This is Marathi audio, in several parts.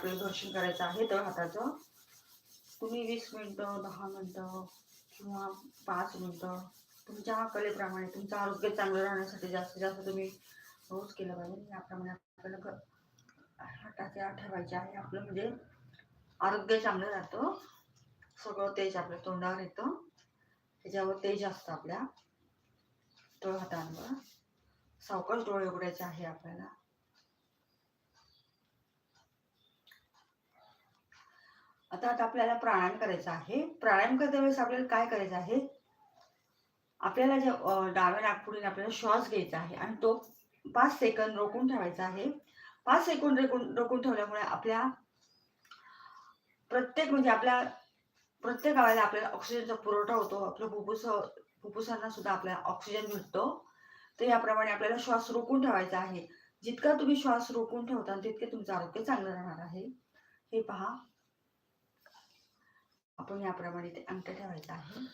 आपल्याला दर्शन करायचं आहे तर हाताचं. तुम्ही वीस मिनटं दहा मिनटं किंवा पाच मिनटं तुमच्या कलेप्रमाणे तुमचं आरोग्य चांगलं राहण्यासाठी जास्तीत जास्त तुम्ही रोज केलं पाहिजे. याप्रमाणे आपल्याला क- हाताचे ठेवायचे आहे. आपलं म्हणजे आरोग्य चांगलं राहतं. सगळं तेज आपल्या तोंडावर येतं. त्याच्यावर तेज असतं आपल्या. तळ हातांवर. सावकाश डोळे उघडायचे आहे आपल्याला. आता आता आपल्याला प्राणायाम करायचा आहे. प्राणायाम करता वेळेस आपल्याला काय करायचं आहे? आपल्याला जे डाव्या नागपुडीने आपल्याला श्वास घ्यायचा आहे आणि तो पाच सेकंद रोखून ठेवायचा आहे. पाच सेकंद रोखून रोखून ठेवल्यामुळे आपल्या प्रत्येक म्हणजे आपल्या प्रत्येक गावाला आपल्याला ऑक्सिजनचा पुरवठा होतो. आपलं फुफ्फुस फुफ्फुसांना सुद्धा आपल्याला ऑक्सिजन भेटतो. तर याप्रमाणे आपल्याला श्वास रोखून ठेवायचा आहे. जितका तुम्ही श्वास रोखून ठेवता तितके तुमचं आरोग्य चांगलं राहणार आहे. हे पहा. आपण याप्रमाणे ते अंक ठेवायचं आहे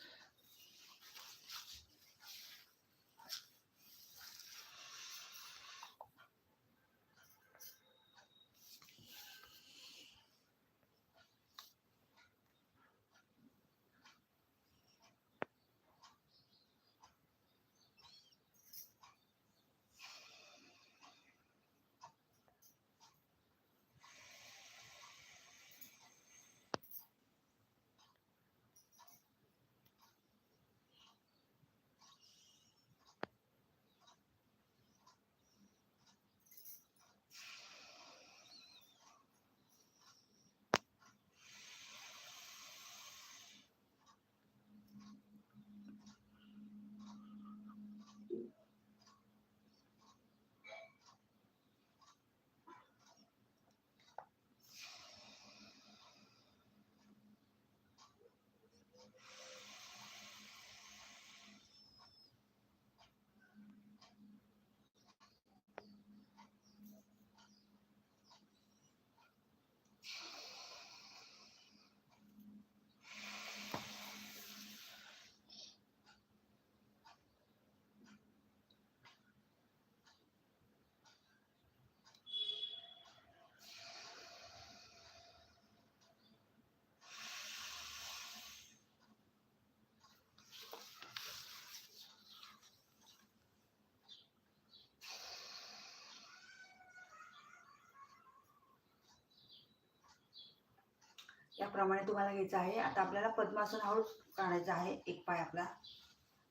याप्रमाणे तुम्हाला घ्यायचं आहे. आता आपल्याला पद्मासन हळूच काढायचं आहे. एक पाय आपला.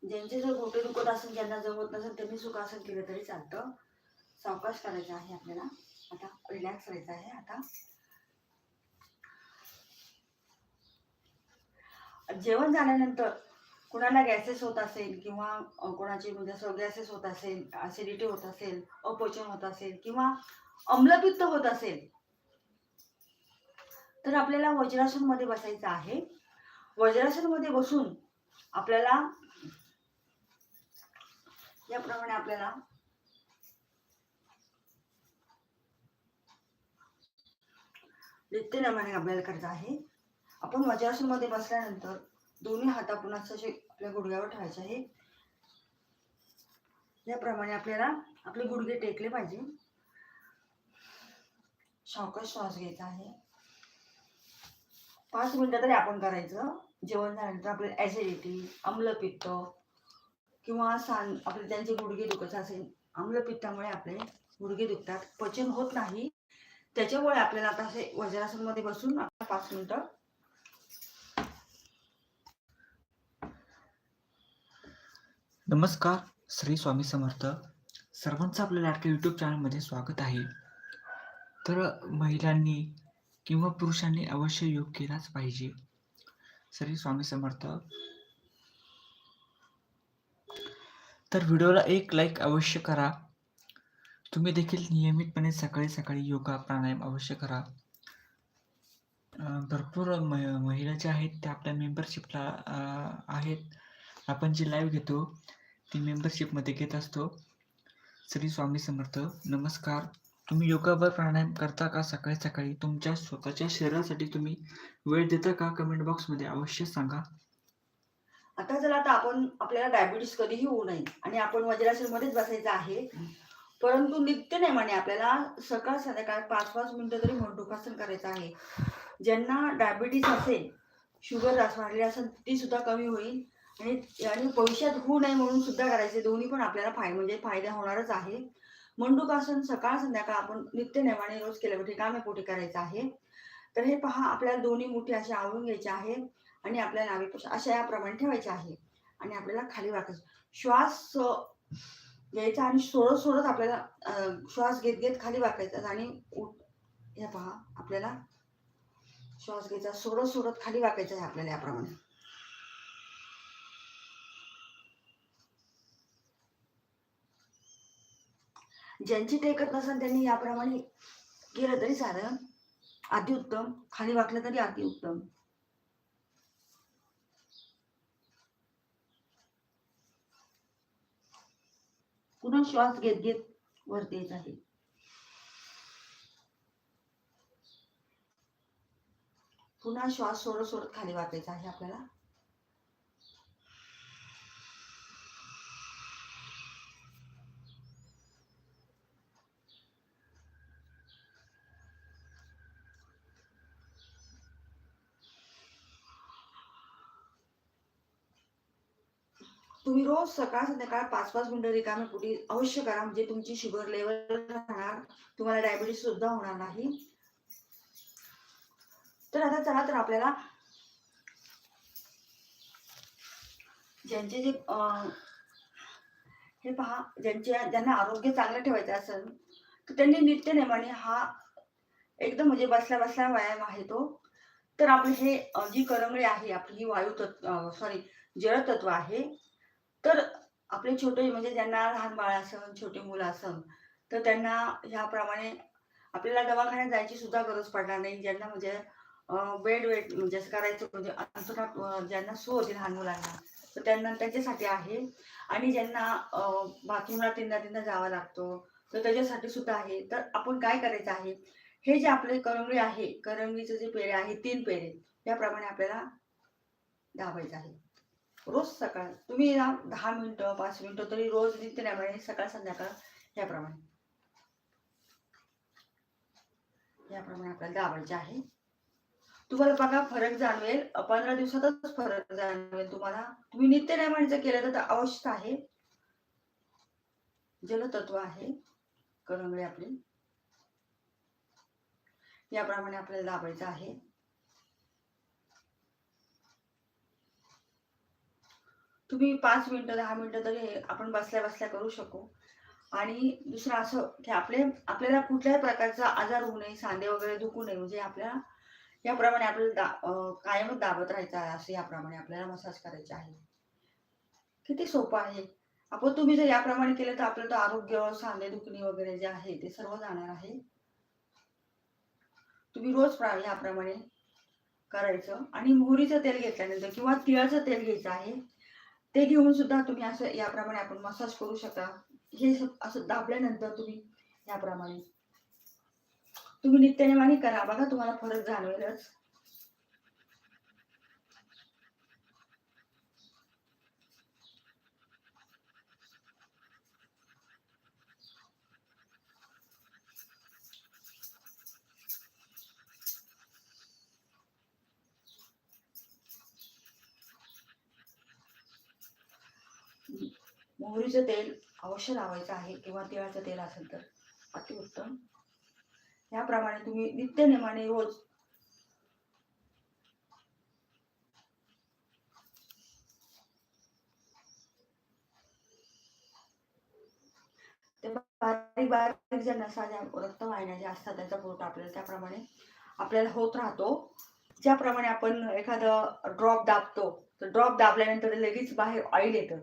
ज्यांचे जर गोटे दुखत असेल ज्यांना जमत नसेल त्यांनी सुखासन केलं तरी चालतं. सावकाश करायचं आहे आपल्याला. आता रिलॅक्स व्हायचं आहे. आता जेवण झाल्यानंतर कुणाला गॅसेस होत असेल किंवा कोणाची म्हणजे असं गॅसेस होत असेल ॲसिडिटी होत असेल अपचन होत असेल किंवा अम्लपित्त होत असेल तर आपल्याला वज्रासनमध्ये बसायचं आहे. वज्रासनमध्ये बसून आपल्याला याप्रमाणे आपल्याला नित्यनेमाने आपल्याला करायचं आहे. आपण वज्रासनमध्ये बसल्यानंतर दोन्ही हात आपण असं असे आपल्या गुडघ्यावर ठेवायचे आहे. याप्रमाणे आपल्याला आपले गुडघे टेकले पाहिजे. सावकाश श्वास घ्यायचा आहे. पाच मिनटं तरी आपण करायचं. जेवण झाल्यानंतर आपल्याला ॲसिडिटी आम्लपित्त किंवा सांग आपले त्यांचे गुडघे दुखत असेल आम्लपित्तामुळे आपले गुडघे दुखतात. पचन होत नाही. त्याच्यामुळे आपल्याला आता असे वज्रासनमध्ये बसून पाच मिनटं नमस्कार श्री स्वामी समर्थ. सर्वांचं आपल्या लाडक्या यूट्यूब चॅनलमध्ये स्वागत आहे. तर महिलांनी किंवा पुरुषांनी अवश्य योग केलाच पाहिजे. श्री स्वामी समर्थ. तर व्हिडिओला एक लाईक अवश्य करा. तुम्ही देखील नियमितपणे सकाळी सकाळी योगा प्राणायाम अवश्य करा. भरपूर म- महिला ज्या आहेत त्या आपल्या मेंबरशिपला आहेत. आपण जी लाईव्ह घेतो ती मेंबरशिपमध्ये घेत असतो. श्री स्वामी समर्थ. नमस्कार. तुम्ही योगा व प्राणायाम करता का सकाळी सकाळी? तुमच्या स्वतःच्या शरीरासाठी तुम्ही वेळ देता का? कमेंट बॉक्समध्ये अवश्य सांगा. आता जर आता आपण आपल्याला डायबिटीस कधीही होऊ नये आणि आपण वज्रासन मध्येच बसायचं आहे परंतु नित्य नेमाने आपल्याला सकाळ संध्याकाळ पाच पाच मिनिटं तरी मंडूकासन करायचं आहे. ज्यांना डायबिटीस असेल शुगर वाढलेली असेल ती सुद्धा कमी होईल. आणि आणि भविष्यात होऊ नये म्हणून सुद्धा करायचे दोन्ही पण आपल्याला फाय म्हणजे फायदा होणारच आहे. मंडूकासन सकाळ संध्याकाळ आपण नित्य नेमाने रोज केल्यावर रिकाम्या पोटी करायचं आहे? तर हे पहा आपल्याला दोन्ही मुठी असे आवळून घ्यायचे आहे आणि आपल्या नाभिक अशा याप्रमाणे ठेवायचे आहे आणि आपल्याला खाली वाकायचं श्वास घ्यायचा आणि सोडत सोडत आपल्याला श्वास घेत घेत खाली वाकायचा आणि उठ हे पहा आपल्याला श्वास घ्यायचा सोडत सोडत खाली वाकायचं आहे आपल्याला याप्रमाणे. ज्यांची टेकत नसेल त्यांनी याप्रमाणे केलं तरी साधं अतिउत्तम खाली वाकलं तरी अतिउत्तम पुन्हा श्वास घेत घेत वरती येत आहे. पुन्हा श्वास सोडत सोडत खाली वाकायचा आहे आपल्याला. तुम्ही रोज सकाळ संध्याकाळ पाच पाच मिनिटं रिकामे पोटी अवश्य करा म्हणजे तुमची शुगर लेवल राहणार तुम्हाला डायबिटीस सुद्धा होणार नाही. तर आता चला तर आपल्याला ज्यांचे जे हे पहा ज्यांचे ज्यांना आरोग्य चांगलं ठेवायचं असेल तर त्यांनी नित्य नेमाने हा एकदम म्हणजे बसल्या बसल्या व्यायाम आहे तो. तर आपले हे जी करंगळी आहे आपली ही वायू तत्व सॉरी जळतत्व आहे तर आपले छोटे म्हणजे ज्यांना लहान बाळ असन छोटे मुलं असन तर त्यांना ह्याप्रमाणे आपल्याला दवाखान्यात जायची सुद्धा गरज पडणार नाही. ज्यांना म्हणजे बेड वेट म्हणजे असं करायचं म्हणजे अंतरात ज्यांना सू होती लहान मुलांना तर त्यांना त्याच्यासाठी आहे. आणि ज्यांना बाथरूमला तीनदा तीनदा जावं लागतो तर त्याच्यासाठी सुद्धा आहे. तर आपण काय करायचं आहे? हे जे आपले करंगळी आहे करंगळीचे जे पेरे आहे तीन पेरे याप्रमाणे आपल्याला दाबायचं आहे. रोज सकाळ तुम्ही ना दहा मिनटं पाच मिनिटं तरी रोज नित्य सकाळ संध्याकाळ याप्रमाणे. याप्रमाणे आपल्याला दाबायचे आहे. तुम्हाला बघा फरक जाणवेल. पंधरा दिवसातच फरक जाणवेल तुम्हाला. तुम्ही नित्य नेमाने केलं तर अवश्य आहे. जलतत्व आहे. करंगळी आपली. याप्रमाणे आपल्याला दाबायचं आहे. तुम्ही पाच मिनटं दहा मिनटं तरी हे आपण बसल्या बसल्या करू शकू. आणि दुसरं असं की आपले आपल्याला कुठल्याही प्रकारचा आजार होऊ नये सांधे वगैरे दुखू नये म्हणजे आपल्याला याप्रमाणे आपल्याला दा कायमच दाबत राहायचं आहे असं याप्रमाणे आपल्याला मसाज करायचे आहे. किती सोपं आहे. आपण तुम्ही जर याप्रमाणे केलं तर आपलं तर आरोग्य सांधे दुखणे वगैरे जे आहे ते सर्व जाणार आहे. तुम्ही रोज प्रा- याप्रमाणे करायचं. आणि मोहरीचं तेल घेतल्यानंतर किंवा तिळाचं तेल घ्यायचं आहे. ते घेऊन सुद्धा तुम्ही असं याप्रमाणे आपण मसाज करू शकता. हे असं दाबल्यानंतर तुम्ही याप्रमाणे. तुम्ही नित्यनेमाने करा. बघा तुम्हाला फरक जाणवेलच. मोहरीचं तेल अवश्य लावायचं आहे किंवा तिळाचं तेल असेल तर. अतिउत्तम. याप्रमाणे तुम्ही नित्यनेमाने रोज बारीक बारीक ज्या नसा ज्या रक्तवाहिन्या ज्या असतात त्यांचा पोट आपल्याला त्याप्रमाणे आपल्याला होत राहतो. ज्याप्रमाणे आपण एखादं ड्रॉप दाबतो तर ड्रॉप दाबल्यानंतर लगेच बाहेर ऑइल येतं.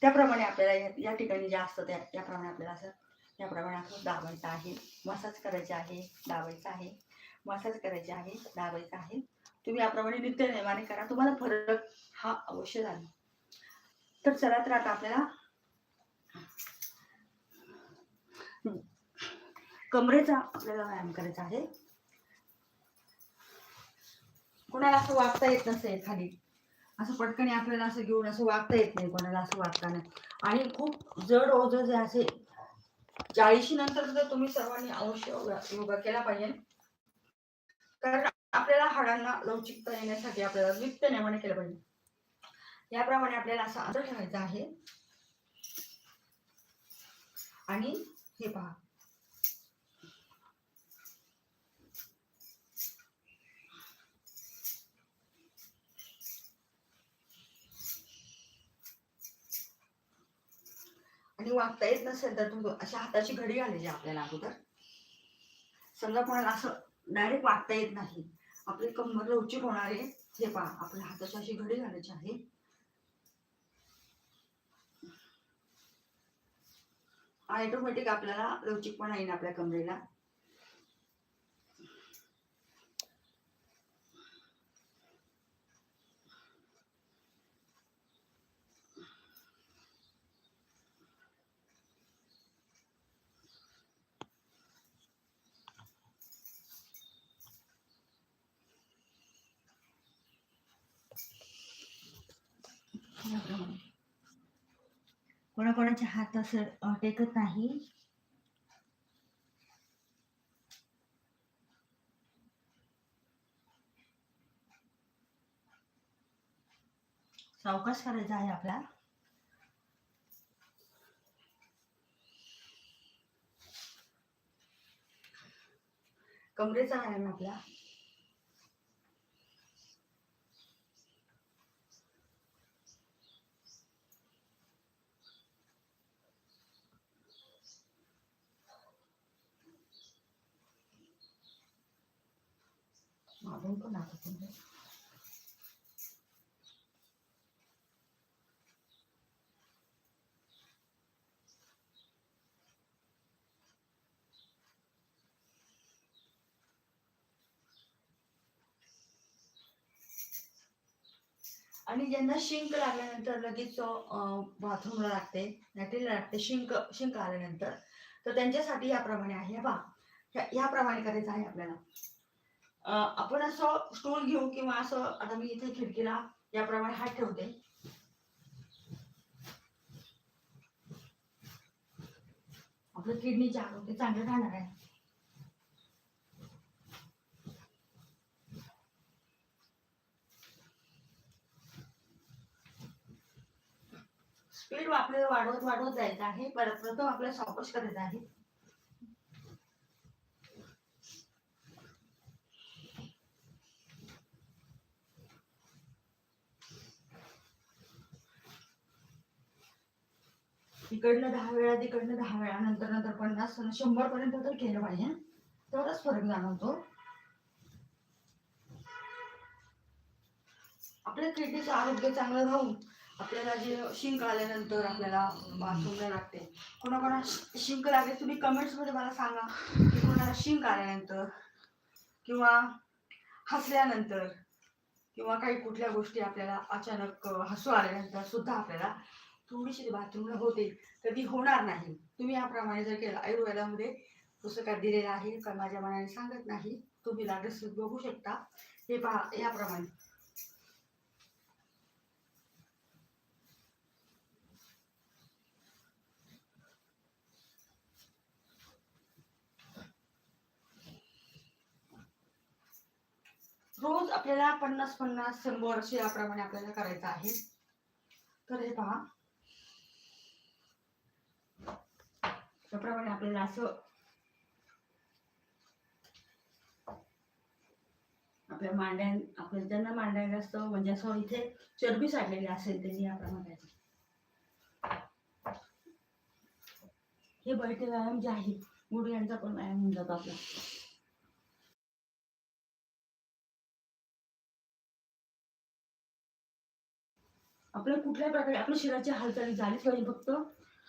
त्याप्रमाणे आपल्याला या- या ठिकाणी जे असतं त्या याप्रमाणे आपल्याला असं याप्रमाणे आपण दाबायचं आहे. मसाज करायचे आहे दाबायचं आहे. मसाज करायचे आहे दाबायचं आहे. तुम्ही याप्रमाणे नित्य करा. तुम्हाला फरक हा अवश्य जाणवेल तर चला तर आता आपल्याला कमरेचा आपल्याला व्यायाम करायचा आहे. कोणाला असं वागता येत नसेल खाली. असं पटकन आपल्याला असं घेऊन असं वागता येत नाही कोणाला असं वागता नाही. आणि खूप जड ओझ जे असे चाळीशी नंतर सुद्धा तुम्ही सर्वांनी अवश्य योगा योगा केला पाहिजे. कारण आपल्याला हाडांना लवचिकता येण्यासाठी आपल्याला नित्य निर्माण केलं पाहिजे. याप्रमाणे आपल्याला असं अंतर ठेवायचं आहे. आणि हे पहा. आणि वागता येत नसेल तर तुम्ही अशा हाताची घडी घालायची आपल्याला अगोदर. समजा कोणाला असं डायरेक्ट वागता येत नाही. आपली कंबर लवचिक होणार आहे. हे पहा आपल्या हाताची अशी घडी घालायची आहे. ऑटोमॅटिक आपल्याला लवचिकपणा येईल आपल्या कमरेला. कोणाकोणाचे हात असं टेकत नाही. सावकाश करायचा आहे आपला. कमरेचा व्यायाम आपला. मागून पण दाखवतो. आणि ज्यांना शिंक लागल्यानंतर लगेच बाथरूमला लागते लॅट्रिनला लागते शिंक शिंक आल्यानंतर. तर त्यांच्यासाठी याप्रमाणे आहे बा याप्रमाणे करायचं आहे आपल्याला. आपण असं स्टूल घेऊ किंवा असं आता मी इथे खिडकीला याप्रमाणे हात ठेवते. आपलं किडनीचे आरोग्य चांगलं राहणार आहे. स्पीड आपल्याला वाढवत वाढवत जायचं आहे. परत प्रथम आपल्याला सावकाश करायचं आहे. इकडनं दहा वेळा तिकडनं दहा वेळा नंतर नंतर पन्नास शंभर पर्यंत तर केलं पाहिजे तेवढाच फरक जाणवतो. आपल्या किडनीचं आरोग्य चांगलं राहून आपल्याला जे शिंक आल्यानंतर आपल्याला बाथरूमला लागते कोणाकोणा शिंक लागले तुम्ही कमेंट्समध्ये मला सांगा की कोणाला शिंक आल्यानंतर किंवा हसल्यानंतर किंवा काही कुठल्या गोष्टी आपल्याला अचानक हसू आल्यानंतर सुद्धा आपल्याला थोडीशी बाथरूमला होते तर ती होणार नाही. तुम्ही याप्रमाणे जर केलं आयुर्वेदामध्ये पुस्तकात दिलेलं आहे पण माझ्या मनाने सांगत नाही. तुम्ही लागेल बघू शकता. हे पहा याप्रमाणे. रोज आपल्याला पन्नास पन्नास शंभर असे याप्रमाणे आपल्याला करायचं आहे. तर हे पहा त्याप्रमाणे आपल्याला असं आपल्या मांड्या आपल्या ज्यांना मांड्या असतं म्हणजे असं इथे चरबी साठलेली असेल त्यांनी याप्रमाणे हे बैठे व्यायाम जे आहे गुडघ्यांचा पण व्यायाम होऊन जातो आपला. आपल्या कुठल्या प्रकारे आपल्या शरीराची हालचाली झालीच पाहिजे फक्त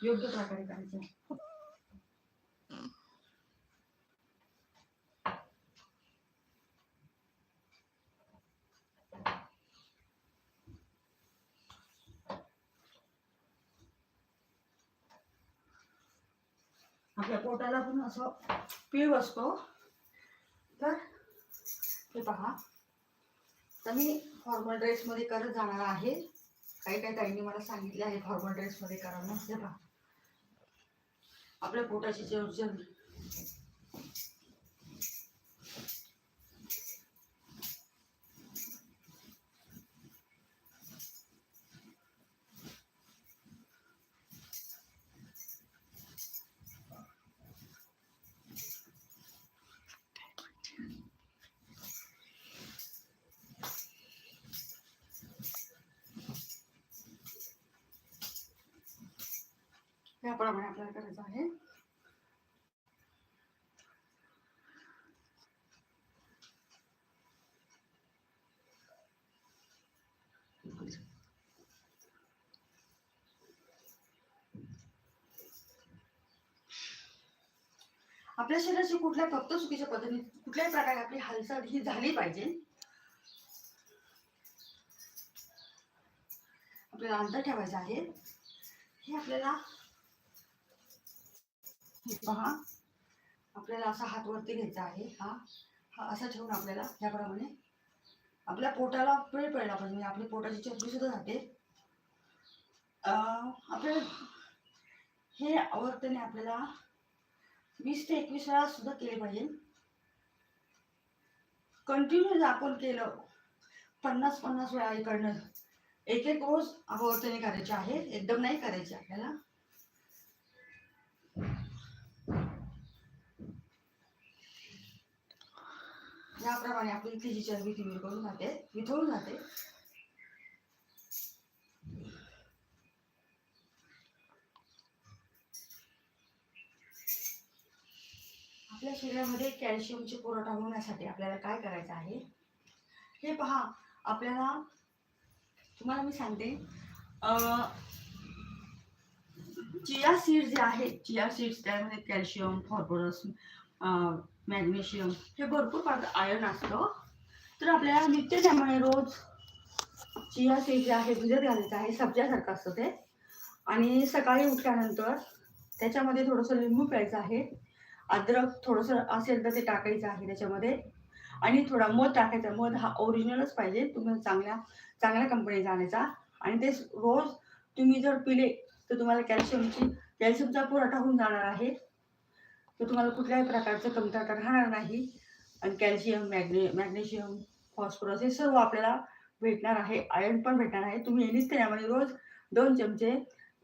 योग्य प्रकारे करायचं. आपल्या पोटाला पण असं पीळ असतो. तर हे पहा. तर मी फॉर्मल ड्रेसमध्ये करत जाणार आहे. काही काही ताईंनी मला सांगितलं आहे फॉर्मल ड्रेसमध्ये करा हे पहा. आपल्या पोटाची जर्जर याप्रमाणे आपल्याला करायचं आहे. आपल्या शरीराची कुठल्या फक्त चुकीच्या पद्धतीने कुठल्याही प्रकारे आपली हालचाल ही झाली पाहिजे. आपल्याला अंतर ठेवायचं आहे. हे आपल्याला हे पहा. आपल्याला असा हात वरती घ्यायचा आहे हा. हा असा ठेवून आपल्याला याप्रमाणे आपल्या पोटाला वेळ पडला पाहिजे. म्हणजे आपली पोटाची चरबी सुद्धा जाते. आपल्या आपल्याला हे आवर्तने आपल्याला वीस ते एकवीस वेळा सुद्धा केले पाहिजे. कंटिन्यू जर आपण केलं पन्नास पन्नास वेळा इकडनं एक एक रोज आवर्तने करायचे आहे. एकदम नाही करायचे आपल्याला. याप्रमाणे आपली इथली जी चरबी ती विरघळून जाते विथळून जाते. आपल्या शरीरामध्ये कॅल्शियमची पुरवठा होण्यासाठी आपल्याला काय करायचं आहे? हे पहा आपल्याला तुम्हाला मी सांगते. चिया सीड्स जे आहेत चिया सीड्स त्यामध्ये कॅल्शियम फॉस्फरस मॅग्नेशियम. हे भरपूर प्रमाणात आयर्न असतं हो. तर आपल्याला नित्य त्यामुळे रोज चिया सीड जे आहे भिजत घालायचं आहे सब्ज्यासारखं असतं ते. आणि सकाळी उठल्यानंतर त्याच्यामध्ये थोडंसं लिंबू प्यायचं आहे. अद्रक थोडंसं असेल तर ते टाकायचं आहे त्याच्यामध्ये. आणि थोडा मध टाकायचा. मध हा ओरिजिनलच पाहिजे. तुम्ही चांगल्या चांगल्या कंपनीचा आणायचा. आणि ते रोज तुम्ही जर पिले तर तुम्हाला कॅल्शियमची कॅल्शियमचा पुरवठा होऊन जाणार आहे. तर तुम्हाला कुठल्याही प्रकारचं कमतरता राहणार नाही. आणि कॅल्शियम मॅग्ने मॅग्नेशियम फॉस्फरस हे सर्व आपल्याला भेटणार आहे. आयर्न पण भेटणार आहे. तुम्ही नित्य त्यामध्ये रोज दोन चमचे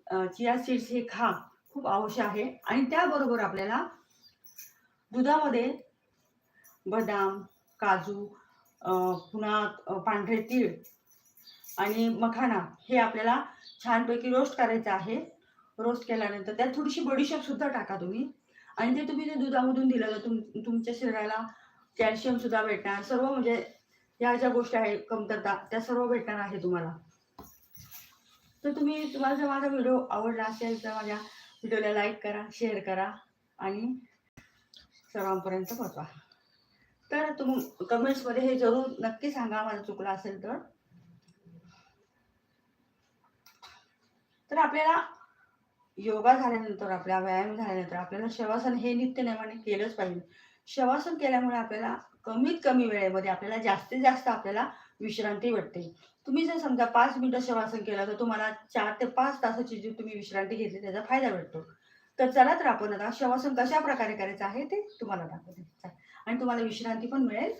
चिया सीड्स हे खा. खूप आवश्यक आहे. आणि त्याबरोबर आपल्याला दुधामध्ये बदाम काजू पुन्हा पांढरे तीळ आणि मखाना हे आपल्याला छानपैकी रोस्ट करायचं आहे. रोस्ट केल्यानंतर त्यात थोडीशी बडीशेप सुद्धा टाका तुम्ही. आणि ते तुम्ही ते दुधामधून दिलं तर तुम तुमच्या शरीराला कॅल्शियम सुद्धा भेटणार. सर्व म्हणजे या ज्या गोष्टी आहेत कमतरता त्या सर्व भेटणार आहे तुम्हाला. तर तुम्ही तुम्हाला जर माझा व्हिडिओ आवडला असेल तर माझ्या व्हिडिओला लाईक करा शेअर करा आणि सर्वांपर्यंत पोहोचवा. तर तुम कमेंट्समध्ये हे जरूर नक्की सांगा माझं चुकलं असेल तर. तर आपल्याला योगा झाल्यानंतर आपल्या व्यायाम झाल्यानंतर आपल्याला शवासन हे नित्य नेमाने केलंच पाहिजे. शवासन केल्यामुळे आपल्याला कमीत कमी वेळेमध्ये आपल्याला जास्तीत जास्त आपल्याला विश्रांती भेटते. तुम्ही जर समजा पाच मिनिटं शवासन केलं तर तुम्हाला चार ते पाच तासाची जी तुम्ही विश्रांती घेतली त्याचा फायदा भेटतो. तर चला तर आपण आता शवासन कशा प्रकारे करायचं आहे ते तुम्हाला दाखवते. आणि तुम्हाला विश्रांती पण मिळेल.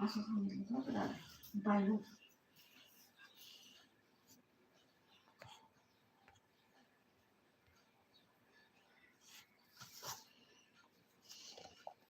असं